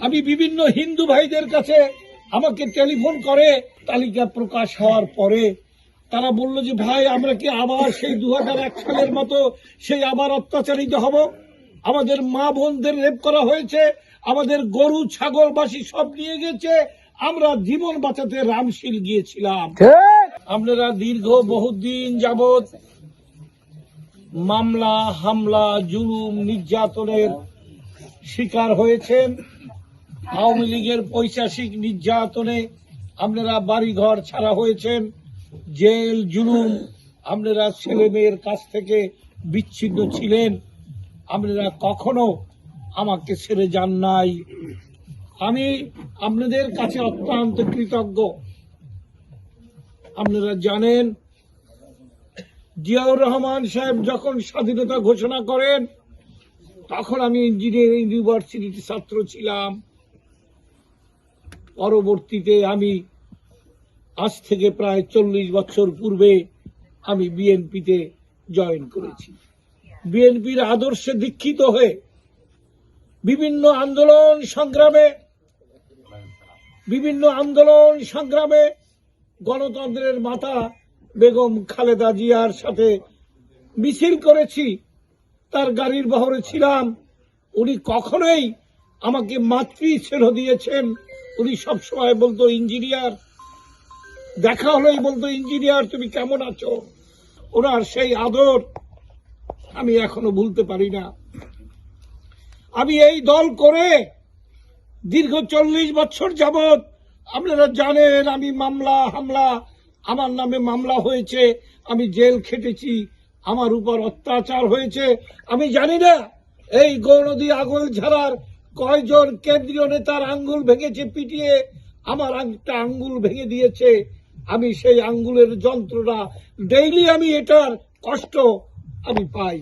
আমি বিভিন্ন হিন্দু ভাইদের কাছে আমাকে টেলিফোন করে তালিকা প্রকাশ হওয়ার পরে তারা বলল যে ভাই আমরা কি আবার সেই দুহাজার এক সালের মতো সেই আবার অত্যাচারিত হব? আমাদের মা বোনদের রেপ করা হয়েছে আমাদের গরু ছাগল বাসি সব নিয়ে গেছে আমরা জীবন বাঁচাতে রামশীল গিয়েছিলাম। আপনারা দীর্ঘ বহুদিন যাবৎ মামলা হামলা জুলুম নির্যাতনের শিকার হয়েছেন। আওয়ামী লীগের পৈশাসিক নির্যাতনে আপনারা বাড়িঘর ছাড়া হয়েছেন, জেল, জুলুম, আপনারা ছেলে মেয়ের কাছ থেকে বিচ্ছিন্ন ছিলেন, আপনারা কখনো আমাকে ছেড়ে যান নাই। আমি আপনাদের কাছে অত্যন্ত কৃতজ্ঞ। আপনারা জানেন, জিয়াউর রহমান সাহেব যখন স্বাধীনতা ঘোষণা করেন, তখন আমি ইঞ্জিনিয়ারিং ইউনিভার্সিটির ছাত্র ছিলাম। পরবর্তীতে আমি আজ থেকে প্রায় চল্লিশ বছর পূর্বে আমি বিএনপিতে জয়েন করেছি। বিএনপির আদর্শে দীক্ষিত হয়ে বিভিন্ন আন্দোলন সংগ্রামে, বিভিন্ন আন্দোলন সংগ্রামে গণতন্ত্রের মাতা বেগম খালেদা জিয়ার সাথে মিছিল করেছি, তার গাড়ির বহরে ছিলাম। উনি কখনোই আমাকে মাতৃ ছেড়ে দিয়েছেন। উনি সবসময় বলতো, ইঞ্জিনিয়ার, দেখা হলেই বলতো, ইঞ্জিনিয়ার, তুমি কেমন আছো? ওনার সেই আদর আমি এখনও ভুলতে পারি না। আমি এই দল করে দীর্ঘ চল্লিশ বছর যাবৎ, আপনারা জানেন, আমি মামলা, হামলা, আমার নামে মামলা হয়েছে, আমি জেল খেটেছি, আমার উপর অত্যাচার হয়েছে। আমি জানি না, এই গৌরদী আগল ঝাড়ার কয়জন কেন্দ্রীয় নেতার আঙ্গুল ভেঙেছে পিটিয়ে? আমার একটা আঙ্গুল ভেঙে দিয়েছে। আমি সেই আঙ্গুলের যন্ত্রণা ডেইলি আমি এটার কষ্ট আমি পাই।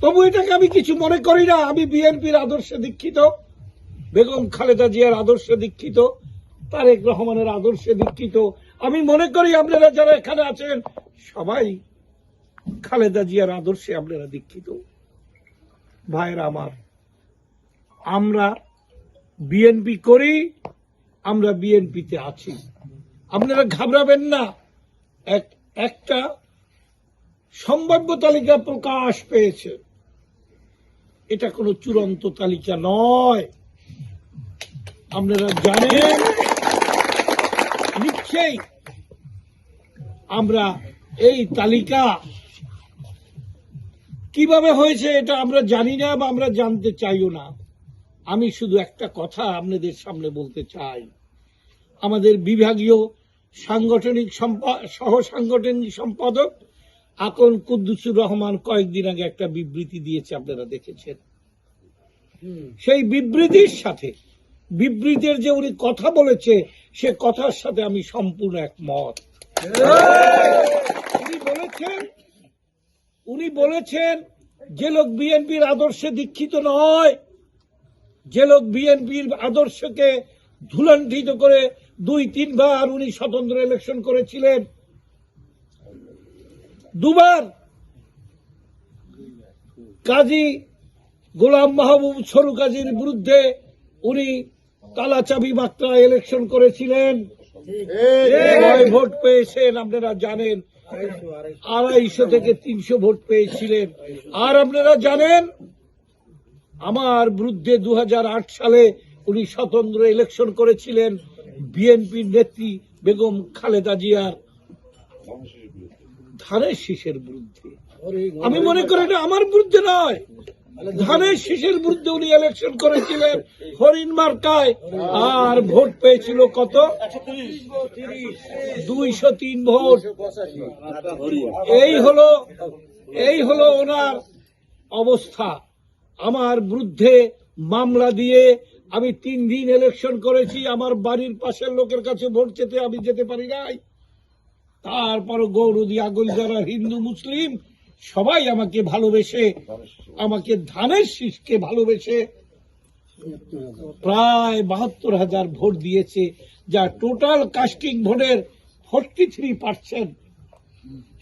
তবু এটাকে আমি কিছু মনে করি না। আমি বিএনপির আদর্শে দীক্ষিত। বেগম খালেদা জিয়ার আদর্শে দীক্ষিত। তারেক রহমানের আদর্শে দীক্ষিত। আমি মনে করি আপনারা যারা এখানে আছেন, সবাই খালেদা জিয়ার আদর্শে আপনারা দীক্ষিত। ভাইরা আমার আমরা বিএনপি করি, আমরা বিএনপিতে আছি। আপনারা ঘাবড়াবেন না। এক, একটা সম্ভাব্য তালিকা প্রকাশ পেয়েছে। এটা কোনো চূড়ান্ত তালিকা নয়। আপনারা জানেন, নিশ্চয়ই আমরা এই তালিকা কীভাবে হয়েছে এটা আমরা জানি না বা আমরা জানতে চাইও না। আমি শুধু একটা কথা আপনাদের সামনে বলতে চাই। আমাদের বিভাগীয় সাংগঠনিক সহ সাংগঠনিক সম্পাদক আকন কুদ্দুসুর রহমান কয়েকদিন আগে একটা বিবৃতি দিয়েছে আপনারা দেখেছেন। সেই বিবৃতির সাথে বিবৃতির যে উনি কথা বলেছে সে কথার সাথে আমি সম্পূর্ণ একমত। উনি বলেছেন উনি বলেছেন যে লোক বিএনপির আদর্শে দীক্ষিত নয় যে লোক বিএনপির আদর্শকে ধুলণ্ঠিত করে দুই, তিনবার উনি স্বতন্ত্র ইলেকশন করেছিলেন। দুবার কাজী গোলাম মাহবুব সরু কাজীর বিরুদ্ধে উনি কালা চাবি মাত্রা ইলেকশন করেছিলেন ভোট পেয়েছেন, আপনারা জানেন। আড়াইশো থেকে তিনশো ভোট পেয়েছিলেন। আর আপনারা জানেন আমার বিরুদ্ধে দু হাজার আট সালে উনি স্বতন্ত্র ইলেকশন করেছিলেন, বিএনপির নেত্রী বেগম খালেদা জিয়ার ধানের শীষের বিরুদ্ধে। আমি মনে করি এটা আমার বিরুদ্ধে নয়। ধানের শীষের বিরুদ্ধে উনি ইলেকশন করেছিলেন, হরিণ মার্কায়, আর ভোট পেয়েছিল কত? দুইশো তিন ভোট। এই হলো এই হলো ওনার অবস্থা। আমার বিরুদ্ধে মামলা দিয়ে আমি তিন দিন ইলেকশন করেছি, আমার বাড়ির পাশের লোকের কাছে ভোট চেতে আমি যেতে পারি নাই। তারপর গৌরদী আগল যারা হিন্দু মুসলিম, সবাই আমাকে ভালোবেসে, আমাকে ধানের শীষকে ভালোবেসে প্রায় বাহাত্তর হাজার ভোট দিয়েছে, যা টোটাল কাস্টিং ভোটের ফোরটি থ্রি পার্সেন্ট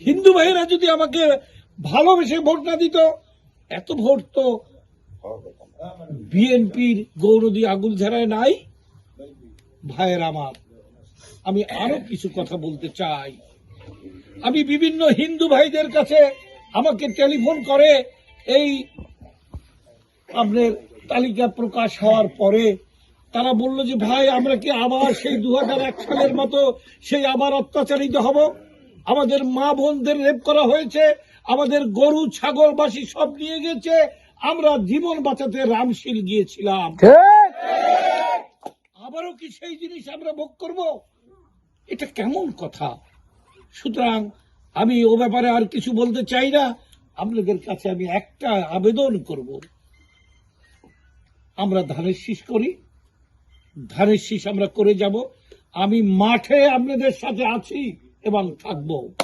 হিন্দু ভাইয়েরা যদি আমাকে ভালোবেসে ভোট না দিত, এত ভোট তো বিএনপির গৌরদী আগুল ঝাড়ায় নাই? ভাইয়ের আমার, আমি আরও কিছু কথা বলতে চাই। আমি বিভিন্ন হিন্দু ভাইদের কাছে আমাকে টেলিফোন করে, এই আপনার তালিকা প্রকাশ হওয়ার পরে তারা বলল যে, ভাই, আমরা কি আবার সেই দু হাজার এক সালের মতো সেই আবার অত্যাচারিত হব? আমাদের মা বোনদের রেপ করা হয়েছে, আমাদের গরু ছাগল বাসি সব নিয়ে গেছে আমরা জীবন বাঁচাতে রামশীল গিয়েছিলাম। আবারও কি সেই জিনিস আমরা ভোগ করব? এটা কেমন কথা? সুতরাং আমি ও ব্যাপারে আর কিছু বলতে চাই না। আপনাদের কাছে আমি একটা আবেদন করব। আমরা ধানের শীষ করি। ধানের শীষ আমরা করে যাব। আমি মাঠে আপনাদের সাথে আছি এবং থাকব।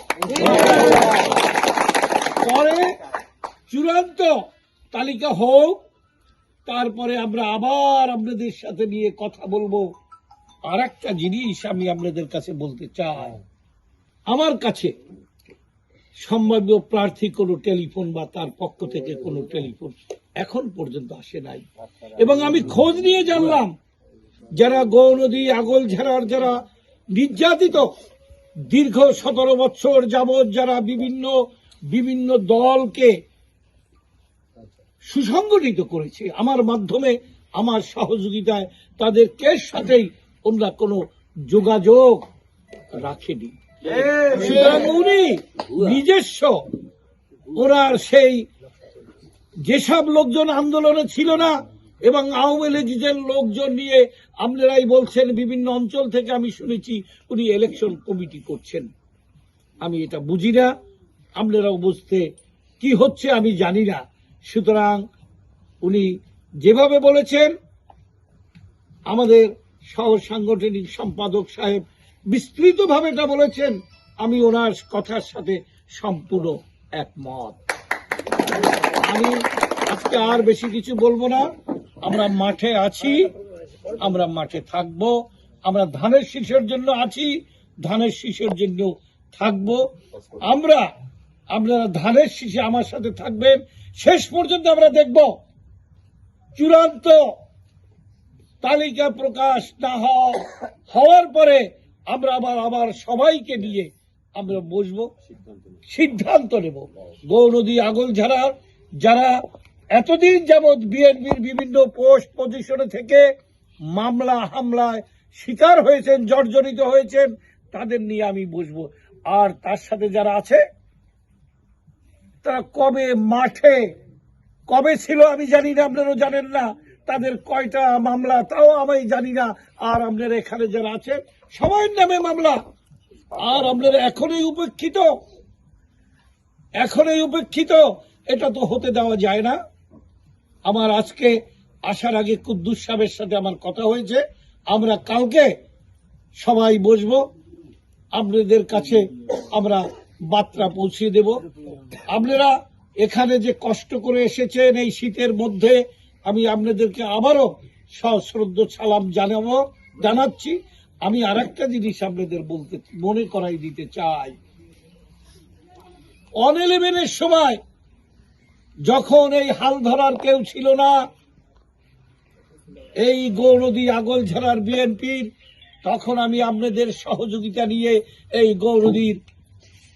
পরে চূড়ান্ত তালিকা হোক, তারপরে আমরা আবার আপনাদের সাথে নিয়ে কথা বলব। আর একটা জিনিস আমি আপনাদের কাছে বলতে চাই। আমার কাছে সম্ভাব্য প্রার্থী কোনো টেলিফোন বা তার পক্ষ থেকে কোনো টেলিফোন এখন পর্যন্ত আসে নাই। এবং আমি খোঁজ নিয়ে জানলাম, যারা গৌ নদী, আগল ঝাড়ার যারা নির্যাতিত, দীর্ঘ সতেরো বছর যাবৎ যারা বিভিন্ন বিভিন্ন দলকে সুসংগঠিত করেছে। আমার মাধ্যমে, আমার সহযোগিতায় তাদের কের সাথেই ওনারা কোনো যোগাযোগ রাখেনি। সুতরাং উনি নিজস্ব ওনার সেই যেসব লোকজন আন্দোলনে ছিল না, এবং আওয়ামী লীগের লোকজন নিয়ে আপনারাই বলছেন, বিভিন্ন অঞ্চল থেকে আমি শুনেছি, উনি ইলেকশন কমিটি করছেন। আমি এটা বুঝি না আপনারাও বুঝতে কি হচ্ছে আমি জানি না। সুতরাং উনি যেভাবে বলেছেন, আমাদের সহ সাংগঠনিক সম্পাদক সাহেব বিস্তৃতভাবে এটা বলেছেন, আমি ওনার কথার সাথে সম্পূর্ণ একমত। আমি আজকে আর বেশি কিছু বলব না। আমরা মাঠে আছি, আমরা মাঠে থাকব, আমরা ধানের শীষের জন্য আছি, ধানের শীষের জন্য থাকব। আমরা, আপনারা ধানের শীষে আমার সাথে থাকবেন। শেষ পর্যন্ত আমরা দেখব, চূড়ান্ত তালিকা প্রকাশ না হওয়ার পরে আমরা আবার আবার সবাইকে নিয়ে আমরা বসবো, সিদ্ধান্ত নেব। গৌনদী আগল ঝাড়ার যারা এতদিন যাবৎ বিএনপির বিভিন্ন পোস্ট পজিশনে থেকে মামলা, হামলায় শিকার হয়েছেন, জর্জরিত হয়েছেন, তাদের নিয়ে আমি বসবো। আর তার সাথে যারা আছে তারা কবে মাঠে, কবে ছিল আমি জানি না, আপনারাও জানেন না। তাদের কয়টা মামলা, তাও আমি জানি না। আর আপনারা এখানে যারা আছেন সবার নামে মামলা। আর আপনারা এখনই উপেক্ষিত এখনই উপেক্ষিত, এটা তো হতে দেওয়া যায় না। আমার আজকে আসার আগে কুদ্দুস সাহেবের সাথে আমার কথা হয়েছে। আমরা কালকে সবাই বসবো। আপনাদের কাছে আমরা বার্তা পৌঁছিয়ে দেব। আপনারা এখানে যে কষ্ট করে এসেছেন এই শীতের মধ্যে, আমি আপনাদেরকে আবারও সশ্রদ্ধ সালাম জানাব, জানাচ্ছি। আমি আর একটা জিনিস আপনাদের বলতে, মনে করাই দিতে চাই। অন ইলেভেনের সময় যখন এই হাল ধরার কেউ ছিল না, এই গৌরদী আগল ঝাড়ার বিএনপির, তখন আমি আপনাদের সহযোগিতা নিয়ে এই গৌরদীর